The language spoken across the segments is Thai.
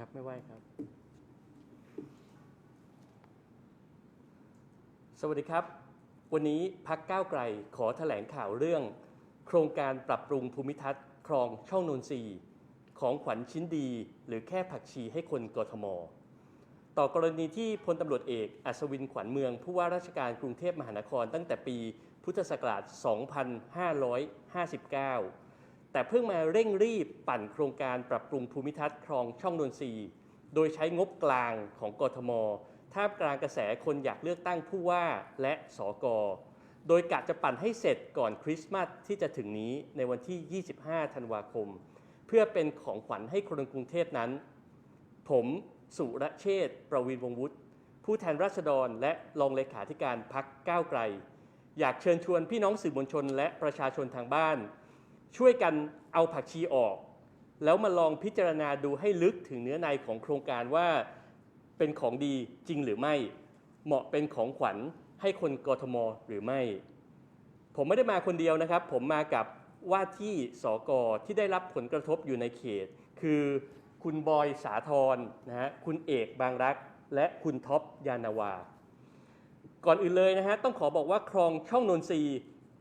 ครับ ไม่ไหวครับ สวัสดีครับ วันนี้พักก้าวไกลขอแถลงข่าวเรื่อง โครงการปรับปรุงภูมิทัศน์คลองช่องนนทรีของขวัญชิ้นดี หรือแค่ผักชีให้คนกทม ต่อกรณีที่พลตำรวจเอกอัศวินขวัญเมือง ผู้ว่าราชการกรุงเทพมหานครตั้งแต่ปีพุทธศักราช 2559 แต่เพิ่งมาเร่งรีบปั่นโครงการปรับปรุงภูมิทัศน์คลองช่องนนทรีย์โดยใช้งบกลางของกทมท่ามกลางกระแสคนอยากเลือกตั้งผู้ว่าและสกโดยกะจะปั่นให้เสร็จก่อนคริสต์มาสที่จะถึงนี้ในวันที่ 25 ธันวาคม เพื่อเป็นของขวัญให้คนกรุงเทพนั้น ผมสุรเชษฐ์ประวินวงศ์วุฒิผู้แทนราษฎรและรองเลขาธิการพักก้าวไกล อยากเชิญชวนพี่น้องสื่อมวลชนและประชาชนทางบ้าน ช่วยกันเอาผักชีออก แล้วมาลองพิจารณาดูให้ลึกถึงเนื้อในของโครงการว่าเป็นของดีจริงหรือไม่ เหมาะเป็นของขวัญให้คนกทมหรือไม่ ผมไม่ได้มาคนเดียวนะครับ ผมมากับว่าที่สกที่ได้รับผลกระทบอยู่ในเขต คือคุณบอยสาธรนะฮะคุณเอกบางรัก และคุณท็อปยานาวา ก่อนอื่นเลยนะฮะต้องขอบอกว่าคลองช่องนนทรี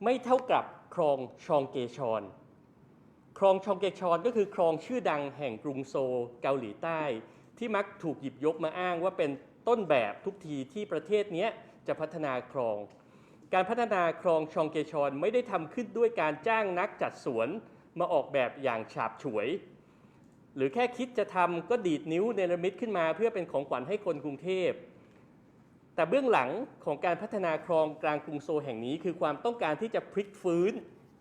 ไม่เท่ากับคลองชองเกชอน คลองชองเกชอนก็คือคลองชื่อดังแห่งกรุงโซลเกาหลีใต้ ที่มักถูกหยิบยกมาอ้างว่าเป็นต้นแบบทุกทีที่ประเทศนี้จะพัฒนาคลอง การพัฒนาคลองชองเกชอนไม่ได้ทำขึ้นด้วยการจ้างนักจัดสวนมาออกแบบอย่างฉาบฉวย หรือแค่คิดจะทำก็ดีดนิ้วเนรมิตขึ้นมา เพื่อเป็นของขวัญให้คนกรุงเทพ แต่เบื้องหลังของการพัฒนาคลองกลางกรุงโซลแห่งนี้ คือความต้องการที่จะพลิกฟื้น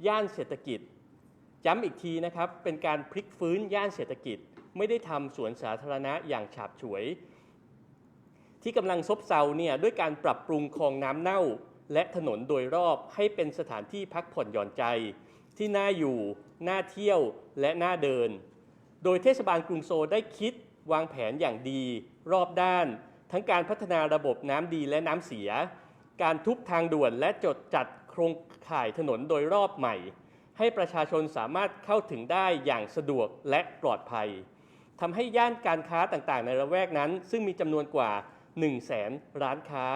ย่านเศรษฐกิจ ย้ำอีกทีนะครับเป็นการพลิกฟื้นย่านเศรษฐกิจ ไม่ได้ทำสวนสาธารณะอย่างฉาบฉวย ที่กำลังซบเซาเนี่ยด้วยการปรับปรุงคลองน้ำเน่า และถนนโดยรอบให้เป็นสถานที่พักผ่อนหย่อนใจ ที่น่าอยู่น่าเที่ยวและน่าเดิน โดยเทศบาลกรุงโซลได้คิดวางแผนอย่างดี รอบด้าน ทั้งการพัฒนาระบบน้ำดีและน้ำเสีย การทุบทางด่วนและจดจัดโครงข่ายถนนโดยรอบใหม่ ให้ประชาชนสามารถเข้าถึงได้อย่างสะดวกและปลอดภัยทำให้ย่านการค้าต่างๆ ในระแวกนั้น ซึ่งมีจำนวนกว่า 1 0 0 0 0แสนร้านค้า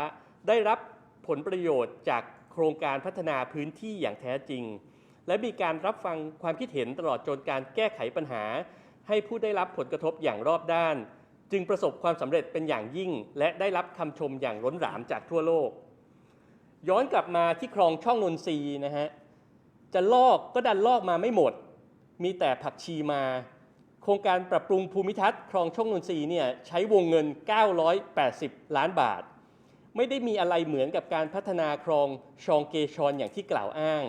ได้รับผลประโยชน์จากโครงการพัฒนาพื้นที่อย่างแท้จริง และมีการรับฟังความคิดเห็นตลอดจนการแก้ไขปัญหา ให้ผู้ได้รับผลกระทบอย่างรอบด้าน จึงประสบความสำเร็จเป็นอย่างยิ่ง และได้รับคำชมอย่างล้นหลามจากทั่วโลก ย้อนกลับมาที่คลองช่องนนทรีนะฮะ จะลอกก็ดันลอกมาไม่หมด มีแต่ผักชีมา โครงการปรับปรุงภูมิทัศน์คลองช่องนนทรีเนี่ยใช้วงเงิน 980 ล้านบาท ไม่ได้มีอะไรเหมือนกับการพัฒนาคลองชองเกชอนอย่างที่กล่าวอ้าง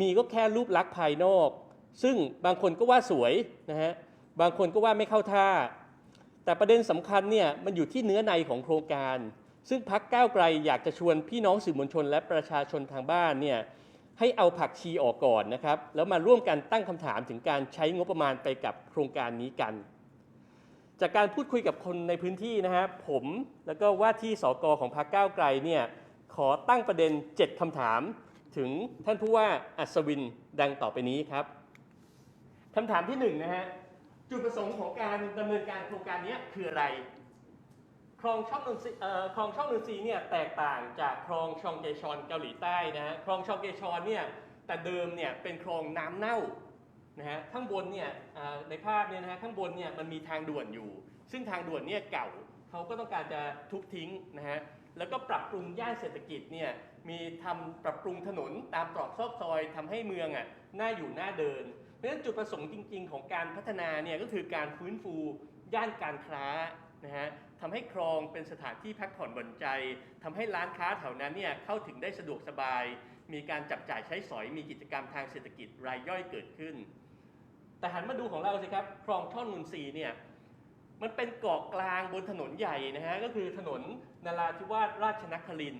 มีก็แค่รูปลักษณ์ภายนอก ซึ่งบางคนก็ว่าสวยนะฮะ บางคนก็ว่าไม่เข้าท่า แต่ประเด็นสำคัญเนี่ยมันอยู่ที่เนื้อในของโครงการ ซึ่งพักก้าวไกลอยากจะชวนพี่น้องสื่อมวลชน และประชาชนทางบ้านเนี่ย ให้เอาผักชีออกก่อนนะครับ แล้วมาร่วมกันตั้งคำถามถึงการใช้งบประมาณไปกับโครงการนี้กัน จากการพูดคุยกับคนในพื้นที่นะฮะผมแล้วก็ว่าที่สกของพรรคก้าวไกลเนี่ยขอตั้งประเด็น 7คำถาม ถึงท่านผู้ว่าอัศวินดังต่อไปนี้ครับคำถามที่หนึ่งนะฮะจุดประสงค์ของการดำเนินการโครงการนี้คืออะไร คลองช่องนนทรีเอ่อคลองช่องนนทรีเนี่ยแตกต่างจากคลองชองเกชอนเกาหลีใต้นะฮะคลองชองเกชอนเนี่ยแต่เดิมเนี่ยเป็นคลองน้ำเน่านะฮะข้างบนเนี่ยในภาพเนี่ยนะฮะข้างบนเนี่ยมันมีทางด่วนอยู่ ซึ่งทางด่วนเนี่ยเก่าเขาก็ต้องการจะทุบทิ้งนะฮะแล้วก็ปรับปรุงย่านเศรษฐกิจเนี่ยมีทำปรับปรุงถนนตามตรอกซอกซอยทำให้เมืองอะน่าอยู่น่าเดิน เพราะฉะนั้นจุดประสงค์จริง ๆ ของการพัฒนาเนี่ยก็คือการฟื้นฟูย่านการค้านะฮะ ทำให้คลองเป็นสถานที่พักผ่อนบนใจทำให้ร้านค้าแถวนั้นเนี่ยเข้าถึงได้สะดวกสบาย มีการจับจ่ายใช้สอย มีกิจกรรมทางเศรษฐกิจรายย่อยเกิดขึ้น แต่หันมาดูของเราสิครับ คลองช่องนนทรีเนี่ยมันเป็นเกาะกลางบนถนนใหญ่นะฮะ ก็คือถนนนราธิวาสราชนคริน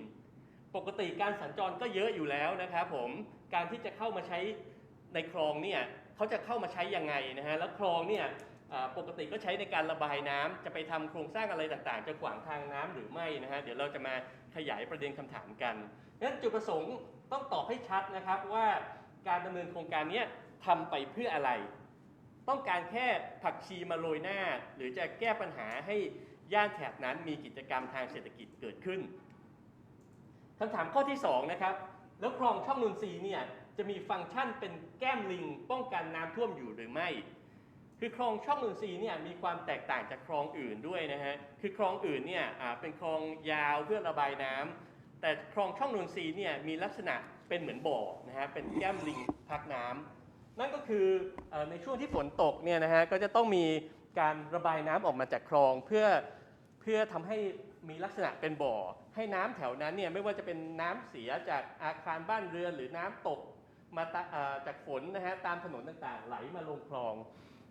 ปกติการสัญจรก็เยอะอยู่แล้วนะครับผม การที่จะเข้ามาใช้ในคลองเนี่ยเขาจะเข้ามาใช้ยังไงนะฮะ แล้วคลองเนี่ย ปกติก็ใช้ในการระบายน้ำจะไปทำโครงสร้างอะไรต่างๆ จะขวางทางน้ำหรือไม่นะฮะเดี๋ยวเราจะมาขยายประเด็นคำถามกันงั้นจุดประสงค์ต้องตอบให้ชัดนะครับว่าการดำเนินโครงการนี้ทำไปเพื่ออะไร ต้องการแค่ผักชีมาโรยหน้า หรือจะแก้ปัญหาให้ย่านแถบนั้นมีกิจกรรมทางเศรษฐกิจเกิดขึ้นคำถามข้อที่2นะครับแล้วคลองช่องนนทรีเนี่ยจะมีฟังก์ชันเป็นแก้มลิงป้องกันน้ำท่วมอยู่หรือไม่ คือคลองช่องนนทรีย์เนี่ยมีความแตกต่างจากคลองอื่นด้วยนะฮะ คือคลองอื่นเนี่ยเป็นคลองยาวเพื่อระบายน้ำแต่คลองช่องนนทรีย์เนี่ยมีลักษณะเป็นเหมือนบ่อนะฮะ เป็นแก้มลิงพักน้ำนั่นก็คืออในช่วงที่ฝนตกเนี่ยนะฮะก็จะต้องมีการระบายน้ำออกมาจากคลองเพื่อเพื่อทำให้มีลักษณะเป็นบ่อ ให้น้ำแถวนั้นเนี่ยไม่ว่าจะเป็นน้ำเสียจากอาคารบ้านเรือนหรือน้ำตกมาจากฝนนะฮะตามถนนต่างๆ ไหลมาลงคลอง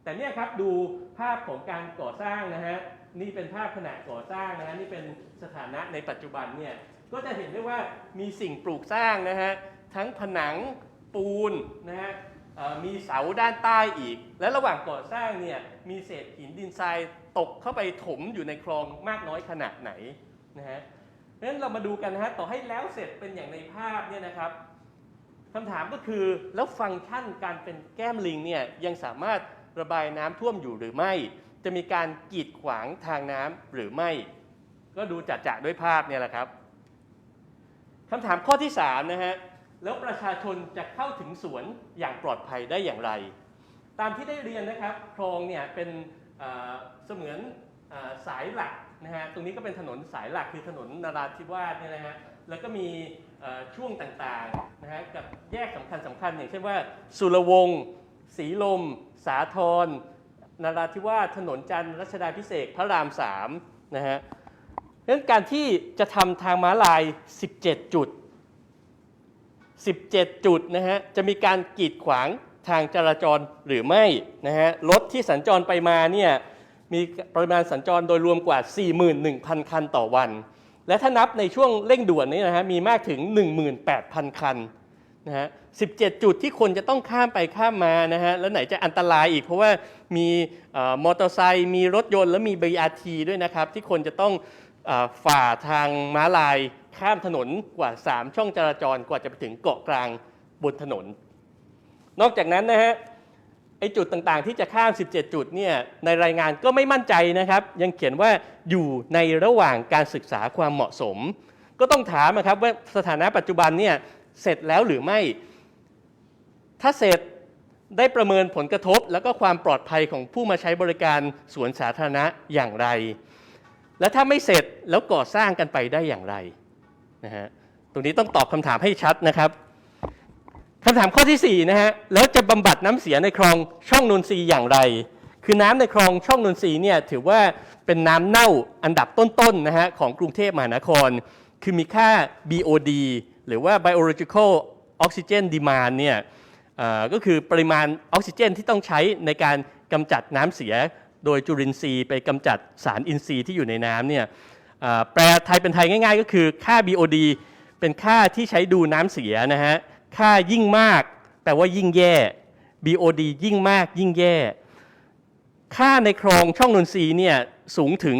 แต่เนี่ยครับดูภาพของการก่อสร้างนะฮะนี่เป็นภาพขณะก่อสร้างนะฮะนี่เป็นสถานะในปัจจุบันเนี่ยก็จะเห็นได้ว่ามีสิ่งปลูกสร้างนะฮะทั้งผนังปูนนะฮะมีเสาด้านใต้อีก และระหว่างก่อสร้างเนี่ยมีเศษหินดินทรายตกเข้าไปถมอยู่ในคลองมากน้อยขนาดไหนนะฮะเพราะฉะนั้นเรามาดูกันนะฮะต่อให้แล้วเสร็จเป็นอย่างในภาพเนี่ยนะครับคำถามก็คือแล้วฟังก์ชันการเป็นแก้มลิงเนี่ยยังสามารถ ระบายน้ำท่วมอยู่หรือไม่ จะมีการกีดขวางทางน้ำหรือไม่ ก็ดูจัดจะด้วยภาพเนี่ยแหละครับคำถามข้อที่3นะฮะแล้วประชาชนจะเข้าถึงสวนอย่างปลอดภัยได้อย่างไร ตามที่ได้เรียนนะครับคลองเนี่ยเป็นเสมือนอสายหลักนะฮะตรงนี้ก็เป็นถนนสายหลักคือถนนนราธิวาสเนี่ยนะฮะแล้วก็มีช่วงต่างๆนะฮะกับแยกสำคัญสำคัญอย่างเช่นว่า สุรวงศ์ศรีลม สาทรนราธิวาสถนนจันทร์รัชดาพิเศษพระรามสามนะฮะดังนั้นการที่จะทำทางม้าลาย 17 จุด 17 จุดนะฮะจะมีการกีดขวางทางจราจรหรือไม่นะฮะรถที่สัญจรไปมาเนี่ยมีปริมาณสัญจรโดยรวมกว่า 41,000 คันต่อวัน และถ้านับในช่วงเร่งด่วนนี้นะฮะมีมากถึง 18,000 คัน นะฮะ17จุดที่คนจะต้องข้ามไปข้ามมานะฮะ แล้วไหนจะอันตรายอีก เพราะว่ามีมอเตอร์ไซค์ มีรถยนต์ และมี BRT ด้วยนะครับ ที่คนจะต้องฝ่าทางม้าลายข้ามถนนกว่า 3 ช่องจราจรกว่าจะไปถึงเกาะกลางบนถนน นอกจากนั้นนะฮะไอจุดต่างๆที่จะข้าม 17 จุดเนี่ยในรายงานก็ไม่มั่นใจนะครับ ยังเขียนว่าอยู่ในระหว่างการศึกษาความเหมาะสม ก็ต้องถามนะครับว่าสถานะปัจจุบันเนี่ย เสร็จแล้วหรือไม่ ถ้าเสร็จได้ประเมินผลกระทบ แล้วก็ความปลอดภัยของผู้มาใช้บริการสวนสาธารณะอย่างไร และถ้าไม่เสร็จแล้วก่อสร้างกันไปได้อย่างไรนะฮะตรงนี้ต้องตอบคำถามให้ชัดนะครับคำถามข้อที่4นะฮะแล้วจะบำบัดน้ำเสียในคลองช่องนนทรีย์อย่างไร คือน้ำในคลองช่องนนทรีย์เนี่ยถือว่าเป็นน้ำเน่าอันดับต้นๆนะฮะของกรุงเทพมหานคร คือมีค่า BOD หรือว่า biological oxygen demand เนี่ยก็คือปริมาณออกซิเจนที่ต้องใช้ในการกำจัดน้ำเสีย โดยจุลินทรีย์ไปกำจัดสารอินทรีย์ที่อยู่ในน้ำเนี่ยแปลไทยเป็นไทยง่าย ๆ ก็คือค่า BOD เป็นค่าที่ใช้ดูน้ำเสียนะฮะค่ายิ่งมากแปลว่ายิ่งแย่ BOD ยิ่งมากยิ่งแย่ ค่าในคลองช่องนนทรีย์เนี่ยสูงถึง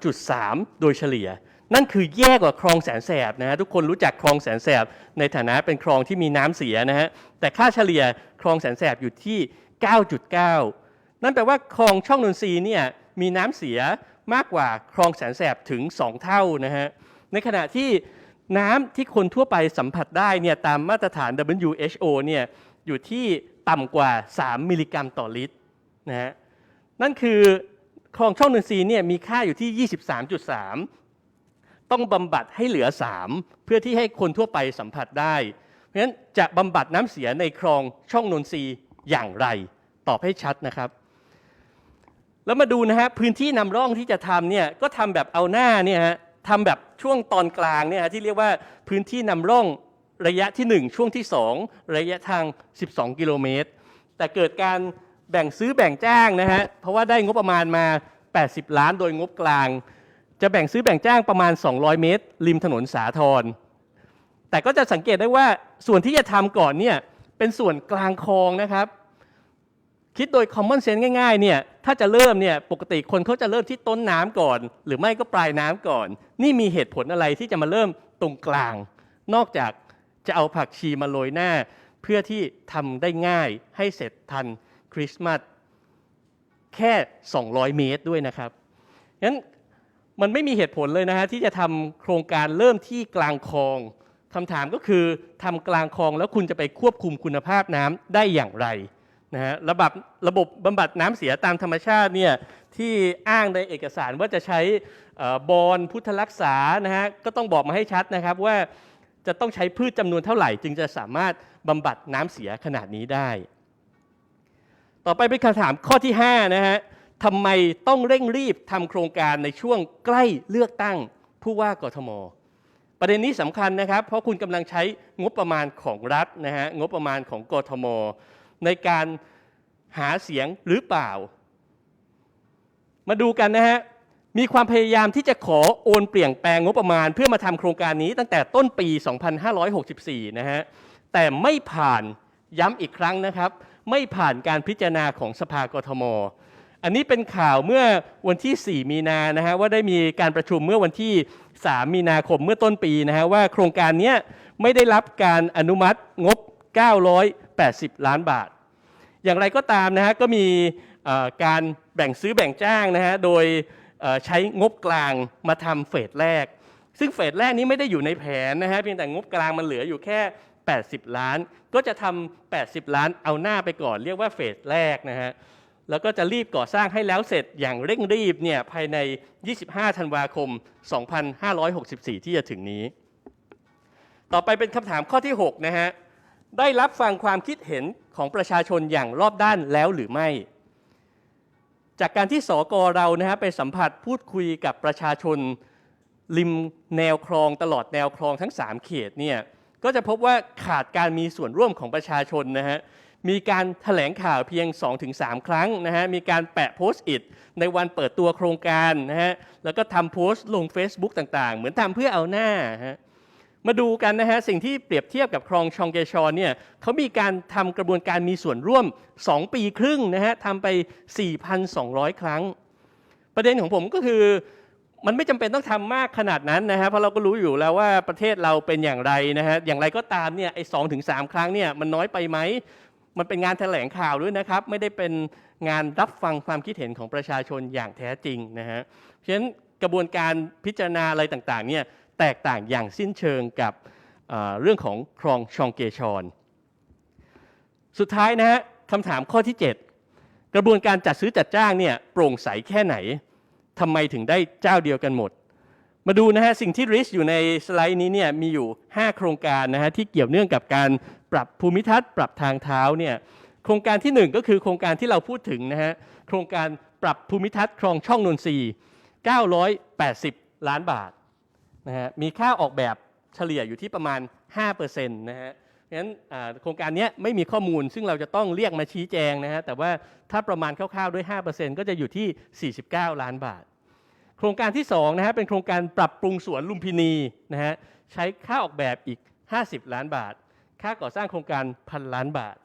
23.3 โดยเฉลี่ย นั่นคือแย่กว่าคลองแสนแสบนะฮะทุกคนรู้จักคลองแสนแสบในฐานะเป็นคลองที่มีน้ำเสียนะฮะแต่ค่าเฉลี่ยคลองแสนแสบอยู่ที่ 9.9 นั่นแปลว่าคลองช่องนนทรีเนี่ยมีน้ำเสียมากกว่าคลองแสนแสบถึง 2 เท่านะฮะในขณะที่น้ำที่คนทั่วไปสัมผัสได้เนี่ยตามมาตรฐาน WHO เนี่ยอยู่ที่ต่ำกว่า 3 มิลลิกรัมต่อลิตรนะฮะนั่นคือคลองช่องนนทรีเนี่ยมีค่าอยู่ที่ 23.3 ต้องบำบัดให้เหลือ 3 เพื่อที่ให้คนทั่วไปสัมผัสได้ เพราะฉะนั้นจะบำบัดน้ำเสียในคลองช่องนนทรีย์อย่างไร ตอบให้ชัดนะครับ แล้วมาดูนะฮะพื้นที่นำร่องที่จะทำเนี่ยก็ทำแบบเอาหน้าเนี่ยฮะทำแบบช่วงตอนกลางเนี่ยฮะที่เรียกว่าพื้นที่นำร่องระยะที่ 1 ช่วงที่ 2 ระยะทาง 12 กิโลเมตร แต่เกิดการแบ่งซื้อแบ่งจ้างนะฮะเพราะว่าได้งบประมาณมา 80 ล้านโดยงบกลาง จะแบ่งซื้อแบ่งจ้างประมาณ 200 เมตร ริมถนนสาทรแต่ก็จะสังเกตได้ว่าส่วนที่จะทำก่อนเนี่ยเป็นส่วนกลางคลองนะครับ คิดโดย common sense ง่ายๆเนี่ยถ้าจะเริ่มเนี่ยปกติคนเขาจะเริ่มที่ต้นน้ำก่อน หรือไม่ก็ปลายน้ำก่อน นี่มีเหตุผลอะไรที่จะมาเริ่มตรงกลาง นอกจากจะเอาผักชีมาโรยหน้า เพื่อที่ทำได้ง่ายให้เสร็จทันคริสต์มาสแค่ 200 เมตรด้วยนะครับงั้น มันไม่มีเหตุผลเลยนะฮะที่จะทำโครงการเริ่มที่กลางคลองคำถามก็คือทำกลางคลองแล้วคุณจะไปควบคุมคุณภาพน้ำได้อย่างไรนะฮะระบบระบบบำบัดน้ำเสียตามธรรมชาติเนี่ยที่อ้างในเอกสารว่าจะใช้อบอลพุทธรักษานะฮะก็ต้องบอกมาให้ชัดนะครับว่าจะต้องใช้พืชจำนวนเท่าไหร่ จึงจะสามารถบำบัดน้ำเสียขนาดนี้ได้ ต่อไปเป็นคำถามข้อที่5นะฮะ ทำไมต้องเร่งรีบทำโครงการในช่วงใกล้เลือกตั้งผู้ว่ากทม ประเด็นนี้สำคัญนะครับ เพราะคุณกำลังใช้งบประมาณของรัฐนะฮะงบประมาณของกทม ในการหาเสียงหรือเปล่า มาดูกันนะฮะมีความพยายามที่จะขอโอนเปลี่ยนแปลงงบประมาณ เพื่อมาทำโครงการนี้ตั้งแต่ต้นปี 2564 นะฮะ แต่ไม่ผ่านย้ำอีกครั้งนะครับ ไม่ผ่านการพิจารณาของสภากทม อันนี้เป็นข่าวเมื่อวันที่ 4 มีนานะฮะว่าได้มีการประชุมเมื่อวันที่ 3 มีนาคมเมื่อต้นปีนะฮะว่าโครงการนี้ไม่ได้รับการอนุมัติงบ 980 ล้านบาท อย่างไรก็ตามนะฮะก็มีการแบ่งซื้อแบ่งจ้างนะฮะโดยใช้งบกลางมาทำเฟสแรก ซึ่งเฟสแรกนี้ไม่ได้อยู่ในแผนนะฮะเพียงแต่งบกลางมันเหลืออยู่แค่ 80 ล้าน ก็จะทำ80 ล้านเอาหน้าไปก่อน เรียกว่าเฟสแรกนะฮะ แล้วก็จะรีบก่อสร้างให้แล้วเสร็จอย่างเร่งรีบเนี่ยภายใน 25 ธันวาคม 2564 ที่จะถึงนี้ ต่อไปเป็นคำถามข้อที่ 6 นะฮะ ได้รับฟังความคิดเห็นของประชาชนอย่างรอบด้านแล้วหรือไม่ จากการที่สกเรานะฮะไปสัมผัสพูดคุยกับประชาชน ริมแนวคลองตลอดแนวคลองทั้ง 3 เขตเนี่ยก็จะพบว่าขาดการมีส่วนร่วมของประชาชนนะฮะ มีการถแถลงข่าวเพียง 2-3 ครั้งนะฮะ มีการแปะโพสต์อิทในวันเปิดตัวโครงการนะฮะ แล้วก็ทำโพสต์ลง Facebook ต่างๆ เหมือนทำเพื่อเอาหน้าฮะ มาดูกันนะฮะ สิ่งที่เปรียบเทียบกับคลองชองเกชอนเนี่ยเขามีการทำกระบวนการมีส่วนร่วม 2 ปีครึ่งนะฮะทำไป 4,200 ครั้ง ประเด็นของผมก็คือมันไม่จำเป็นต้องทำมากขนาดนั้นนะฮะเพราะเราก็รู้อยู่แล้วว่าประเทศเราเป็นอย่างไรนะฮะอย่างไรก็ตามเนี่ยไอ้สองถึงสามครั้งเนี่ยมันน้อยไปไหม มันเป็นงานแถลงข่าวด้วยนะครับ ไม่ได้เป็นงานรับฟังความคิดเห็นของประชาชนอย่างแท้จริงนะฮะเพราะฉะนั้นกระบวนการพิจารณาอะไรต่างๆเนี่ยแตกต่างอย่างสิ้นเชิงกับเรื่องของคลองชองเกชอน สุดท้ายนะฮะคำถามข้อที่ 7 กระบวนการจัดซื้อจัดจ้างเนี่ยโปร่งใสแค่ไหนทำไมถึงได้เจ้าเดียวกันหมด มาดูนะฮะสิ่งที่ริสอยู่ในสไลด์นี้เนี่ยมีอยู่ 5 โครงการนะฮะที่เกี่ยวเนื่องกับการ ปรับภูมิทัศน์ ปรับทางเท้าเนี่ยโครงการทีหนึ่1 ก็คือโครงการที่เราพูดถึงนะฮะโครงการปรับภูมิทัศน์คลองช่องนนทรีย์980 ล้านบาทนะฮะมีค่าออกแบบเฉลี่ยอยู่ที่ประมาณ 5%นะฮะงั้นโครงการนี้ไม่มีข้อมูลซึ่งเราจะต้องเรียกมาชี้แจงนะฮะแต่ว่าถ้าประมาณคร่าวๆด้วย 5%ก็จะอยู่ที่ 49 ล้านบาท โครงการที่2นะฮะเป็นโครงการปรับปรุงสวนลุมพินีนะฮะใช้ค่าออกแบบอีก 50 ล้านบาท ค่าก่อสร้างโครงการพันล้านบาท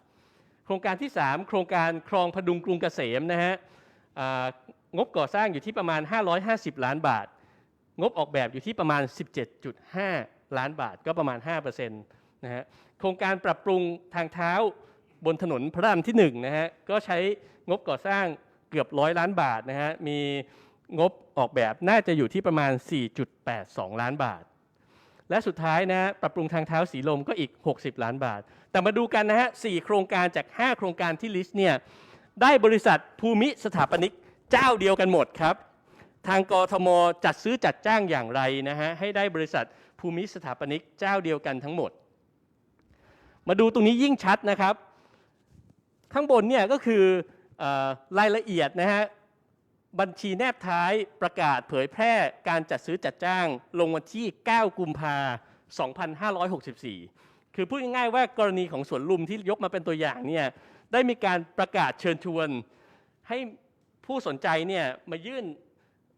โครงการที่ 3 โครงการคลองพดุงกรุงเกษมนะฮะงบก่อสร้างอยู่ที่ประมาณ 550 ล้านบาท งบออกแบบอยู่ที่ประมาณ 17.5 ล้านบาทก็ประมาณ 5%นะฮะโครงการปรับปรุงทางเท้าบนถนนพระรามที่1นะฮะก็ใช้งบก่อสร้างเกือบร้อยล้านบาทนะฮะมีงบออกแบบน่าจะอยู่ที่ประมาณ 4.82 ล้านบาท และสุดท้ายนะปรับปรุงทางเท้าสีลมก็อีก 60 ล้านบาท แต่มาดูกันนะฮะ4โครงการจาก 5 โครงการที่ลิสต์เนี่ยได้บริษัทภูมิสถาปนิกเจ้าเดียวกันหมดครับ ทางกทมจัดซื้อจัดจ้างอย่างไรนะฮะให้ได้บริษัทภูมิสถาปนิกเจ้าเดียวกันทั้งหมด มาดูตรงนี้ยิ่งชัดนะครับ ข้างบนเนี่ยก็คืออรายละเอียดนะฮะ บัญชีแนบท้ายประกาศเผยแพร่การจัดซื้อจัดจ้าง ลงวันที่ 9 กุมภา2564 คือพูดง่ายๆว่ากรณีของสวนลุมที่ยกมาเป็นตัวอย่างเนี่ยได้มีการประกาศเชิญชวน ให้ผู้สนใจเนี่ยมายื่น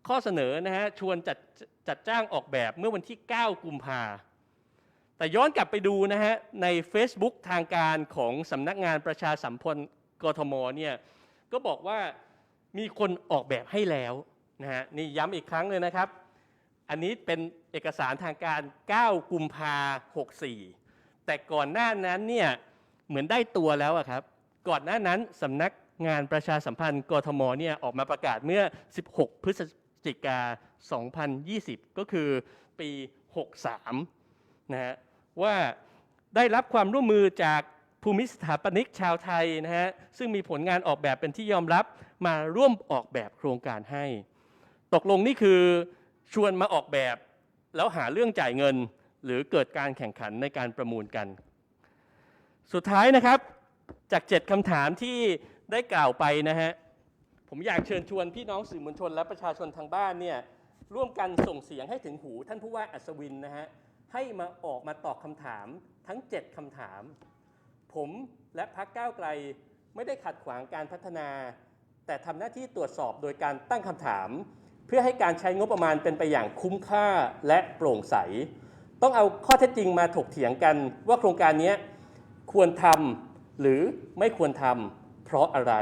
ข้อเสนอนะฮะชวนจัดจัดจ้างออกแบบเมื่อวันที่ 9 กุมภาแต่ย้อนกลับไปดูนะฮะใน Facebook ทางการของสำนักงานประชาสัมพันธ์กทมเนี่ยก็บอกว่า มีคนออกแบบให้แล้วนะฮะนี่ย้ำอีกครั้งเลยนะครับ อันนี้เป็นเอกสารทางการ 9 กุมภา64 แต่ก่อนหน้านั้นเนี่ยเหมือนได้ตัวแล้วอะครับ ก่อนหน้านั้นสำนักงานประชาสัมพันธ์กทมเนี่ยออกมาประกาศเมื่อ 16 พฤศจิกา 2020 ก็คือปี 63 นะฮะว่าได้รับความร่วมมือจากภูมิสถาปนิกชาวไทยนะฮะซึ่งมีผลงานออกแบบเป็นที่ยอมรับ มาร่วมออกแบบโครงการให้ ตกลงนี่คือชวนมาออกแบบ แล้วหาเรื่องจ่ายเงิน หรือเกิดการแข่งขันในการประมูลกัน สุดท้ายนะครับจาก 7คำถามที่ได้กล่าวไปนะฮะผมอยากเชิญชวนพี่น้องสื่อมวลชน และประชาชนทางบ้านเนี่ยร่วมกันส่งเสียงให้ถึงหูท่านผู้ว่าอัศวินนะฮะให้มาออกมาตอบคำถามทั้ง 7คำถาม ผมและพักก้าวไกลไม่ได้ขัดขวางการพัฒนา แต่ทำหน้าที่ตรวจสอบโดยการตั้งคำถาม เพื่อให้การใช้งบประมาณเป็นไปอย่างคุ้มค่าและโปร่งใส ต้องเอาข้อเท็จจริงมาถกเถียงกันว่าโครงการนี้ควรทำหรือไม่ควรทำเพราะอะไร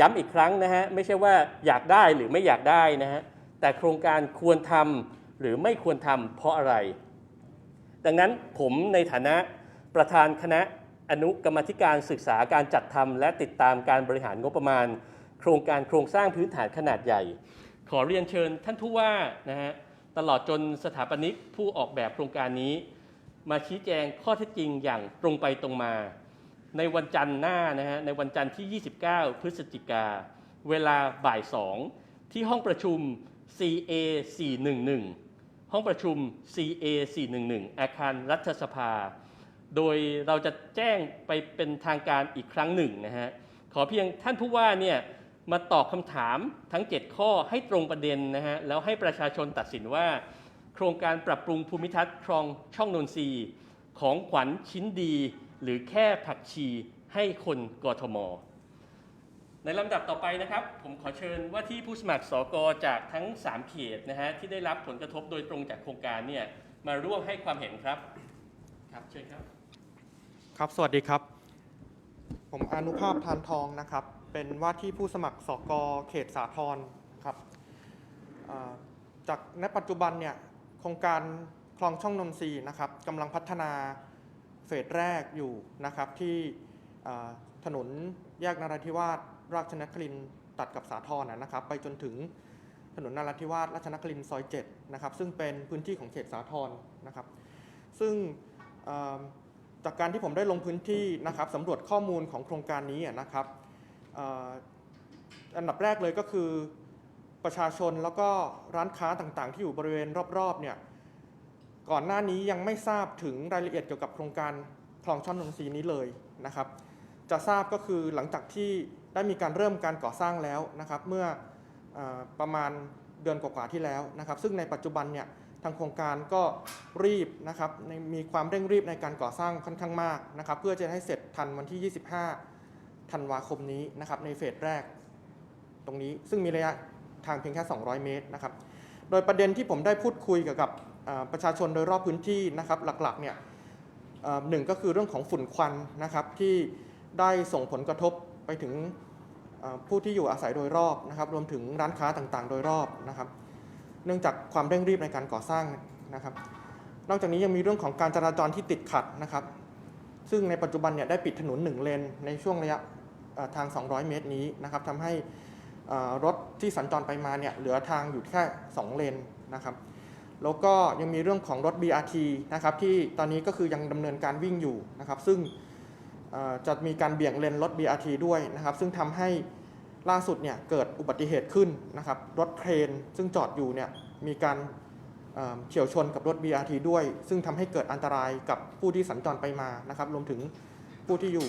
ย้ำอีกครั้งนะฮะไม่ใช่ว่าอยากได้หรือไม่อยากได้นะฮะแต่โครงการควรทำหรือไม่ควรทำเพราะอะไร ดังนั้นผมในฐานะประธานคณะอนุกรรมธิการศึกษาการจัดทำและติดตามการบริหารงบประมาณ ครงการโครงสร้างพื้นฐานขนาดใหญ่ ขอเรียนเชิญท่านผู้ว่านะฮะตลอดจนสถาปนิกผู้ออกแบบโครงการนี้ มาชี้แจงข้อเท็จจริงอย่างตรงไปตรงมา ในวันจันทร์หน้านะฮะในวันจันทร์ที่ 29 พฤศจิกา เวลาบ่าย 2 ที่ห้องประชุม CA 411ห้องประชุม CA 411อาคารรัฐสภา โดยเราจะแจ้งไปเป็นทางการอีกครั้งหนึ่งนะฮะขอเพียงท่านผู้ว่าเนี่ย มาตอบคำถามทั้ง 7 ข้อให้ตรงประเด็นนะฮะแล้วให้ประชาชนตัดสินว่า โครงการปรับปรุงภูมิทัศน์คลองช่องนนทรีย์ของขวัญชิ้นดี หรือแค่ผักชีให้คนกทม ในลำดับต่อไปนะครับ ผมขอเชิญว่าที่ผู้สมัครสกจากทั้ง 3 เขตนะฮะที่ได้รับผลกระทบโดยตรงจากโครงการเนี่ยมาร่วมให้ความเห็นครับครับเชิญครับ ครับ สวัสดีครับ ผมอนุภาพทานทองนะครับ เป็นว่าที่ผู้สมัครสกเขตสาทรครับจากในปัจจุบันเนี่ยโครงการคลองช่องนนทรีนะครับกำลังพัฒนาเฟสแรกอยู่นะครับที่ถนนแยกนราธิวาสราชนครินตัดกับสาทรนะนะครับ ไปจนถึงถนนนราธิวาสราชนครินซอย7นะครับซึ่งเป็นพื้นที่ของเขตสาทรนะครับ ซึ่ง จากการที่ผมได้ลงพื้นที่นะครับสำรวจข้อมูลของโครงการนี้อะนะครับอันดับแรกเลยก็คือประชาชนแล้วก็ร้านค้าต่างๆ ที่อยู่บริเวณรอบๆเนี่ยก่อนหน้านี้ยังไม่ทราบถึงรายละเอียดเกี่ยวกับโครงการคลองช่อนนนทรีนี้เลยนะครับ จะทราบก็คือหลังจากที่ได้มีการเริ่มการก่อสร้างแล้วนะครับ เมื่ออประมาณเดือนกว่าๆที่แล้วนะครับ ซึ่งในปัจจุบันเนี่ย ทางโครงการก็รีบนะครับมีความเร่งรีบในการก่อสร้างค่อนข้างมากนะครับ เพื่อจะให้เสร็จทันวันที่ 25 ธันวาคมนี้นะครับในเฟสแรกตรงนี้ซึ่งมีระยะทางเพียงแค่ 200 เมตรนะครับ โดยประเด็นที่ผมได้พูดคุยกับประชาชนโดยรอบพื้นที่นะครับ หลักๆเนี่ยหนึ่งก็คือเรื่องของฝุ่นควันนะครับที่ได้ส่งผลกระทบไปถึงผู้ที่อยู่อาศัยโดยรอบนะครับ รวมถึงร้านค้าต่างๆ โดยรอบนะครับ เนื่องจากความเร่งรีบในการก่อสร้างนะครับ นอกจากนี้ยังมีเรื่องของการจราจรที่ติดขัดนะครับ ซึ่งในปัจจุบันเนี่ยได้ปิดถนนหนึ่งเลนในช่วงระยะทาง 200 เมตรนี้นะครับทำให้รถที่สัญจรไปมาเนี่ยเหลือทางอยู่แค่ 2 เลนนะครับแล้วก็ยังมีเรื่องของรถ BRT นะครับที่ตอนนี้ก็คือยังดำเนินการวิ่งอยู่นะครับ ซึ่งจะมีการเบี่ยงเลนรถ BRT ด้วยนะครับ ซึ่งทำให้ ล่าสุดเนี่ยเกิดอุบัติเหตุขึ้นนะครับรถเครนซึ่งจอดอยู่เนี่ยมีการเฉียวชนกับรถ BRT ด้วย ซึ่งทำให้เกิดอันตรายกับผู้ที่สัญจรไปมานะครับรวมถึงผู้ที่อยู่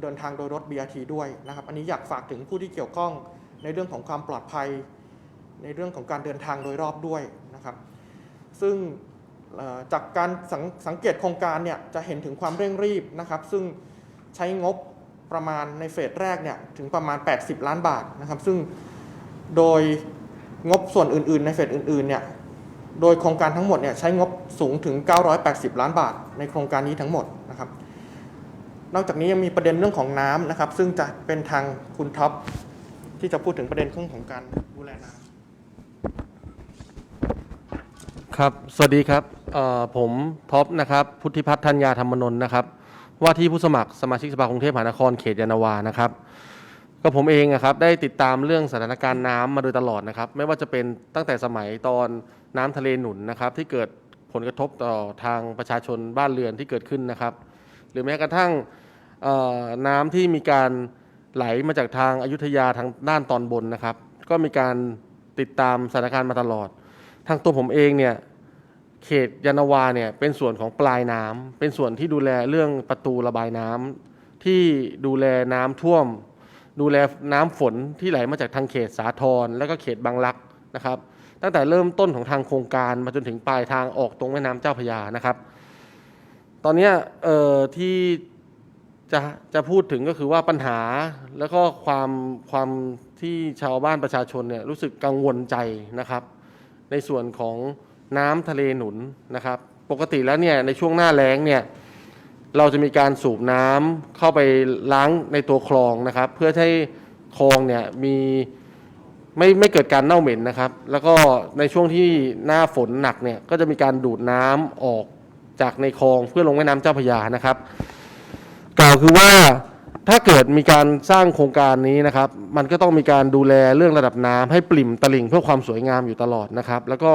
เดินทางโดยรถ BRT ด้วยนะครับอันนี้อยากฝากถึงผู้ที่เกี่ยวข้องในเรื่องของความปลอดภัย ในเรื่องของการเดินทางโดยรอบด้วยนะครับซึ่งจากการสสังเกตโครงการเนี่ยจะเห็นถึงความเร่งรีบนะครับ ซึ่งใช้งบ ประมาณในเฟสแรกเนี่ยถึงประมาณ 80 ล้านบาทนะครับ ซึ่งโดยงบส่วนอื่นๆ ในเฟสอื่นๆเนี่ยโดยโครงการทั้งหมดเนี่ยใช้งบสูงถึง 980 ล้านบาท ในโครงการนี้ทั้งหมดนะครับ นอกจากนี้ยังมีประเด็นเรื่องของน้ำนะครับ ซึ่งจะเป็นทางคุณท็อปที่จะพูดถึงประเด็นเรื่องของการดูแลน้ำครับ สวัสดีครับผมท็อปนะครับ พุทธิพัฒน์ธัญญาธรรมนนท์นะครับ ว่าที่ผู้สมัครสมาชิกสภากรุงเทพมหานครเขตยานนาวานะครับ ก็ผมเองอะครับได้ติดตามเรื่องสถานการณ์น้ำมาโดยตลอดนะครับ ไม่ว่าจะเป็นตั้งแต่สมัยตอนน้ำทะเลหนุนนะครับ ที่เกิดผลกระทบต่อทางประชาชนบ้านเรือนที่เกิดขึ้นนะครับ หรือแม้กระทั่งเอ่อน้ำที่มีการไหลมาจากทางอายุทยาทางด้านตอนบนนะครับ ก็มีการติดตามสถานการณ์มาตลอด ทางตัวผมเองเนี่ย เขตยานาวาเนี่ยเป็นส่วนของปลายน้ำเป็นส่วนที่ดูแลเรื่องประตูระบายน้ำที่ดูแลน้ำท่วม ดูแลน้ำฝนที่ไหลมาจากทางเขตสาทรและก็เขตบางรักนะครับ ตั้งแต่เริ่มต้นของทางโครงการมาจนถึงปลายทางออกตรงแม่น้ำเจ้าพยานะครับ ตอนนี้เอ่อที่จะจะพูดถึงก็คือว่าปัญหาแล้วก็ความความที่ชาวบ้านประชาชนเนี่ยรู้สึกกังวลใจนะครับ ในส่วนของ น้ำทะเลหนุนนะครับ ปกติแล้วเนี่ยในช่วงหน้าแล้งเนี่ยเราจะมีการสูบน้ำเข้าไปล้างในตัวคลองนะครับ เพื่อให้คลองเนี่ยมีไม่ไม่เกิดการเน่าเหม็นนะครับ แล้วก็ในช่วงที่หน้าฝนหนักเนี่ยก็จะมีการดูดน้ำออกจากในคลองเพื่อลงแม่น้ำเจ้าพระยานะครับ กล่าวคือว่าถ้าเกิดมีการสร้างโครงการนี้นะครับ มันก็ต้องมีการดูแลเรื่องระดับน้ำให้ปริ่มตลิ่งเพื่อความสวยงามอยู่ตลอดนะครับ แล้วก็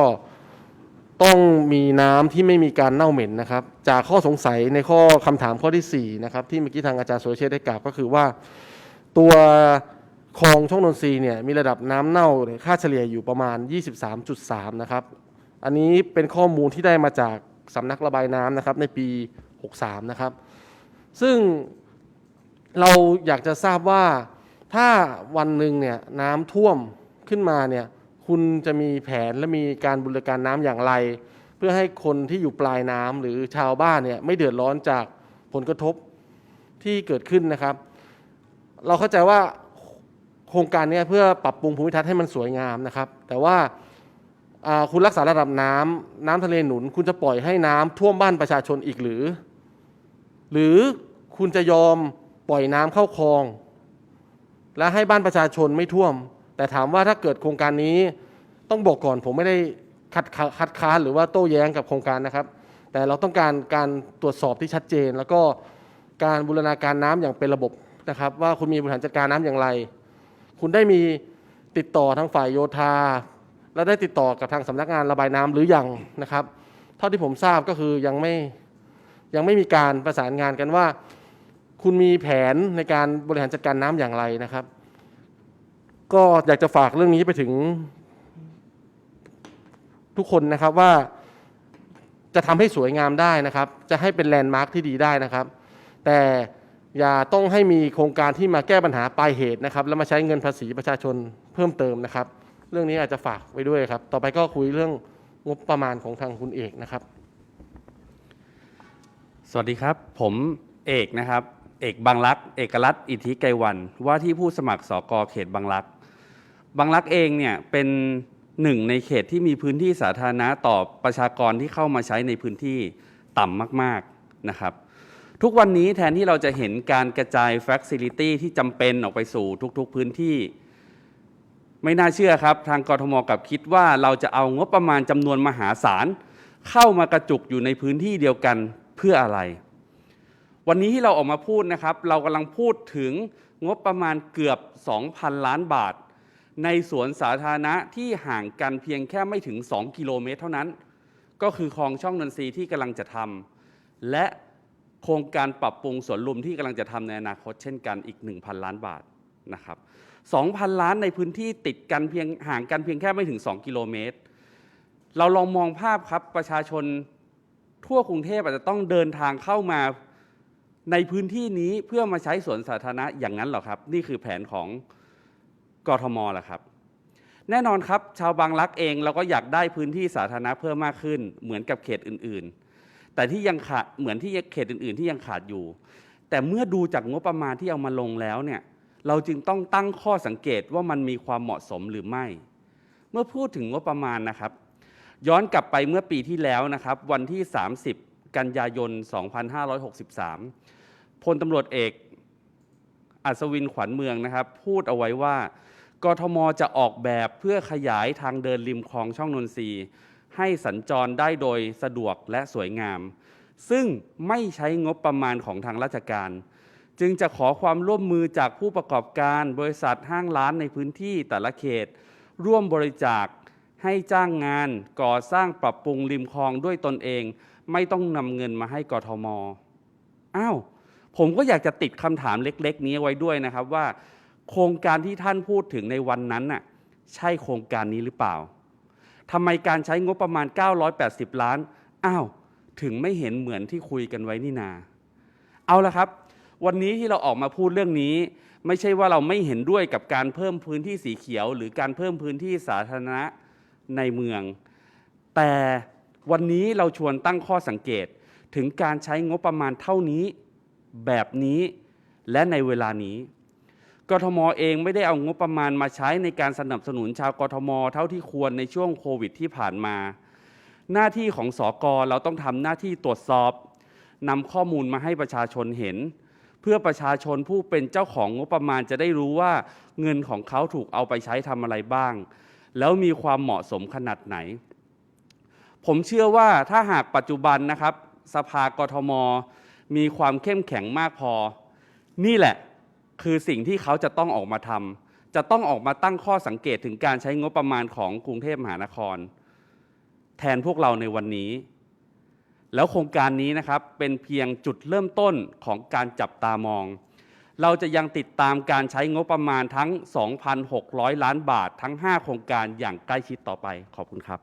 ต้องมีน้ำที่ไม่มีการเน่าเหม็นนะครับ จากข้อสงสัยในข้อคำถามข้อที่4นะครับที่เมื่อกี้ทางอาจารย์สุรเชษฐ์ได้กล่าวก็คือว่า ตัวคลองช่องนนทรีเนี่ยมีระดับน้ำเน่าเนี่ยค่าเฉลี่ยอยู่ประมาณ 23.3 นะครับ อันนี้เป็นข้อมูลที่ได้มาจากสำนักระบายน้ำนะครับในปี 63 นะครับ ซึ่งเราอยากจะทราบว่าถ้าวันหนึ่งเนี่ยน้ำท่วมขึ้นมาเนี่ย คุณจะมีแผนและมีการบริการน้ำอย่างไร เพื่อให้คนที่อยู่ปลายน้ำหรือชาวบ้านเนี่ยไม่เดือดร้อนจากผลกระทบที่เกิดขึ้นนะครับ เราเข้าใจว่าโครงการนี้เพื่อปรับปรุงภูมิทัศน์ให้มันสวยงามนะครับ แต่ว่าคุณรักษาระดับน้ำน้ำทะเลหนุน คุณจะปล่อยให้น้ำท่วมบ้านประชาชนอีกหรือ หรือคุณจะยอมปล่อยน้ำเข้าคลอง และให้บ้านประชาชนไม่ท่วม แต่ถามว่าถ้าเกิดโครงการนี้ต้องบอกก่อนผมไม่ได้คัดคัดค้านหรือว่าโต้แย้งกับโครงการนะครับ แต่เราต้องการการตรวจสอบที่ชัดเจน แล้วก็การบูรณาการน้ำอย่างเป็นระบบนะครับ ว่าคุณมีบริหารจัดการน้ำอย่างไร คุณได้มีติดต่อทางฝ่ายโยธา และได้ติดต่อกับทางสำนักงานระบายน้ำหรือยังนะครับ เท่าที่ผมทราบก็คือยังไม่ยังไม่มีการประสานงานกันว่า คุณมีแผนในการบริหารจัดการน้ำอย่างไรนะครับ ก็อยากจะฝากเรื่องนี้ไปถึง ทุกคนนะครับว่าจะทำให้สวยงามได้นะครับ จะให้เป็นแลนด์มาร์คที่ดีได้นะครับ แต่อย่าต้องให้มีโครงการที่มาแก้ปัญหาปลายเหตุนะครับ แล้วมาใช้เงินภาษีประชาชนเพิ่มเติมนะครับ เรื่องนี้อาจจะฝากไว้ด้วยครับ ต่อไปก็คุยเรื่องงบประมาณของทางคุณเอกนะครับ สวัสดีครับ ผมเอกนะครับ เอกบางรัก เอกรัตน์อิทธิไกรวัน ว่าที่ผู้สมัครสกเขตบางรัก บางรักเองเนี่ยเป็นหนึ่งในเขตที่มีพื้นที่สาธารณะต่อประชากรที่เข้ามาใช้ในพื้นที่ต่ำมากๆนะครับ ทุกวันนี้แทนที่เราจะเห็นการกระจาย Facility ที่จำเป็นออกไปสู่ทุกๆพื้นที่ ไม่น่าเชื่อครับ ทางกรทมกับคิดว่าเราจะเอางบประมาณจำนวนมหาศาล เข้ามากระจุกอยู่ในพื้นที่เดียวกันเพื่ออะไร วันนี้ที่เราออกมาพูดนะครับ เรากำลังพูดถึงงบประมาณเกือบ 2,000 ล้านบาท ในสวนสาธารณะที่ห่างกันเพียงแค่ไม่ถึง 2 กิโลเมตรเท่านั้น ก็คือคลองช่องนนทรีย์ที่กำลังจะทำและโครงการปรับปรุงสวนลุมที่กำลังจะทำในอนาคตเช่นกันอีก 1,000 ล้านบาทนะครับ 2,000 ล้านในพื้นที่ติดกันเพียงห่างกันเพียงแค่ไม่ถึง 2 กิโลเมตร เราลองมองภาพครับประชาชนทั่วกรุงเทพอาจจะต้องเดินทางเข้ามาในพื้นที่นี้เพื่อมาใช้สวนสาธารณะอย่างนั้นเหรอครับ นี่คือแผนของ กทมแหละครับ แน่นอนครับชาวบางรักเองเราก็อยากได้พื้นที่สาธารณะเพิ่มมากขึ้น เหมือนกับเขตอื่นๆ แต่ที่ยังขาดเหมือนที่เขตอื่นๆ ที่ยังขาดอยู่ แต่เมื่อดูจากงบประมาณที่เอามาลงแล้วเนี่ยเราจึงต้องตั้งข้อสังเกตว่ามันมีความเหมาะสมหรือไม่ เมื่อพูดถึงงบประมาณนะครับ ย้อนกลับไปเมื่อปีที่แล้วนะครับ วันที่ 30 กันยายน 2563พลตำรวจเอกอัศวินขวัญเมืองนะครับ พูดเอาไว้ว่า กทมจะออกแบบเพื่อขยายทางเดินริมคลองช่องนนทรีย์ให้สัญจรได้โดยสะดวกและสวยงาม ซึ่งไม่ใช้งบประมาณของทางราชการ จึงจะขอความร่วมมือจากผู้ประกอบการบริษัทห้างร้านในพื้นที่แต่ละเขต ร่วมบริจาคให้จ้างงานก่อสร้างปรับปรุงริมคลองด้วยตนเอง ไม่ต้องนำเงินมาให้กทมอ้าวผมก็อยากจะติดคำถามเล็ก ๆ นี้ไว้ด้วยนะครับว่า โครงการที่ท่านพูดถึงในวันนั้นน่ะใช่โครงการนี้หรือเปล่าทำไมการใช้งบประมาณ 980 ล้าน อ้าว ถึงไม่เห็นเหมือนที่คุยกันไว้นี่นา เอาละครับ วันนี้ที่เราออกมาพูดเรื่องนี้ ไม่ใช่ว่าเราไม่เห็นด้วยกับการเพิ่มพื้นที่สีเขียว หรือการเพิ่มพื้นที่สาธารณะในเมือง แต่วันนี้เราชวนตั้งข้อสังเกตถึงการใช้งบประมาณเท่านี้ แบบนี้ และในเวลานี้ กทมเองไม่ได้เอางบประมาณมาใช้ในการสนับสนุนชาวกทม เท่าที่ควรในช่วงโควิดที่ผ่านมา หน้าที่ของสอกอเราต้องทำหน้าที่ตรวจสอบนำข้อมูลมาให้ประชาชนเห็น เพื่อประชาชนผู้เป็นเจ้าของงบประมาณจะได้รู้ว่าเงินของเขาถูกเอาไปใช้ทำอะไรบ้าง แล้วมีความเหมาะสมขนาดไหน ผมเชื่อว่าถ้าหากปัจจุบันนะครับ สภากทม มีความเข้มแข็งมากพอ นี่แหละ คือสิ่งที่เขาจะต้องออกมาทำจะต้องออกมาตั้งข้อสังเกตถึงการใช้งบประมาณของกรุงเทพมหานคร แทนพวกเราในวันนี้ แล้วโครงการนี้นะครับเป็นเพียงจุดเริ่มต้นของการจับตามอง เราจะยังติดตามการใช้งบประมาณทั้ง 2,600 ล้านบาททั้ง 5 โครงการอย่างใกล้ชิดต่อไปขอบคุณครับ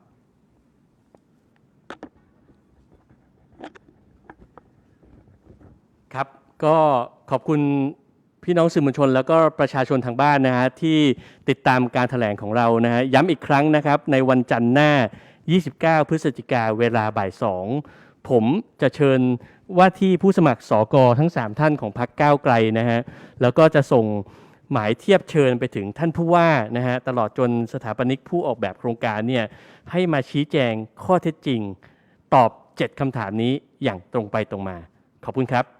ครับก็ขอบคุณ พี่น้องสื่อมวลชน แล้วก็ประชาชนทางบ้านนะฮะที่ติดตามการถแถลงของเรานะฮะย้ำอีกครั้งนะครับในวันจันทร์หน้า 29 พฤศจิกาเวลาบ่าย2ผมจะเชิญว่าที่ผู้สมัครสอกอทั้ง 3 ท่านของพรรคก้าวไกลนะฮะแล้วก็จะส่งหมายเทียบเชิญไปถึงท่านผู้ว่านะฮะตลอดจนสถาปนิกผู้ออกแบบโครงการเนี่ยให้มาชี้แจงข้อเท็จจริง ตอบ 7คำถามนี้อย่างตรงไปตรงมา ขอบคุณครับ